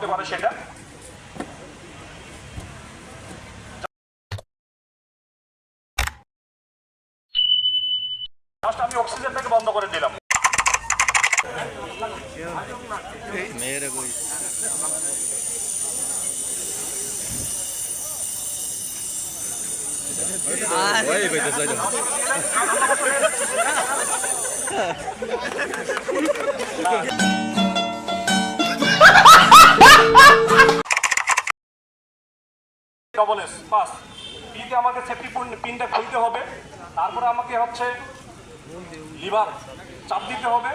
হতে পারে সেটা জাস্ট আমি অক্সিজেনটাকে বন্ধ করে দিলাম মেয়ের কই ওই কইতে যাই না ডবল এস পাস পিতে আমাকে সেফটি পিনটা খুলতে হবে। তারপরে আমাকে হচ্ছে লিভার চাপ দিতে হবে।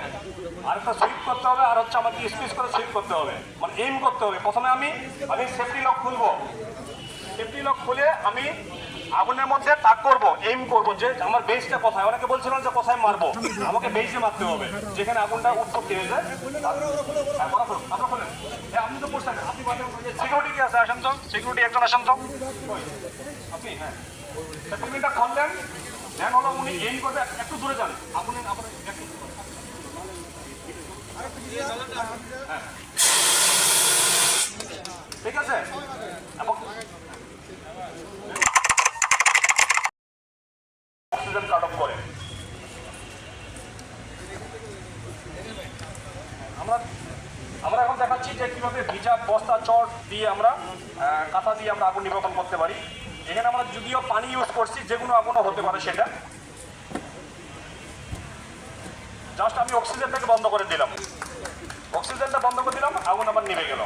আর একটা সুইপ করতে হবে আর হচ্ছে আমাকে স্পিস করে সুইপ করতে হবে। মানে এইম করতে হবে। প্রথমে আমি আমি সেফটি লক খুলবো। সেফটি খুলে আমি আগুনের মধ্যে তাক করব এইম করব। যে আমার বেসটা কোথায়? অনেকে বলছিলেন যে কোথায় মারবো? আমাকে বেসে মারতে হবে। যেখানে আগুনটা উৎপত্তি হয়ে যায় আপনারা আপনি তো বসছেন, সিকিউরিটি কি আছে আসেন তো। সিকিউরিটি একজন আসেন তো? আপনি হ্যাঁ। সেটেলমেন্টটা খুললেন দেন। হলো উনি এইম করবে। একটু দূরে যান। আপনি আপনি একটু হ্যাঁ। ঠিক আছে? অক্সিজেন কাট অফ করে আমরা আমরা এখন দেখাচ্ছি যে কীভাবে ভিজা, বস্তা, চট দিয়ে আমরা কাঁথা দিয়ে আমরা আগুন নির্বাপন করতে পারি। এখানে আমরা যদিও পানি ইউজ করছি, যে কোনো আগুনও হতে পারে সেটা। জাস্ট আমি অক্সিজেনটাকে বন্ধ করে দিলাম। অক্সিজেনটা বন্ধ করে দিলাম, আগুন আবার নিভে গেল।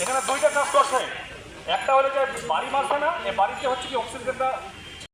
এখানে দুইটা কাজ করছে একটা হলে যে বাড়ি মারছে না, এ বাড়িতে হচ্ছে কি অক্সিজেনটা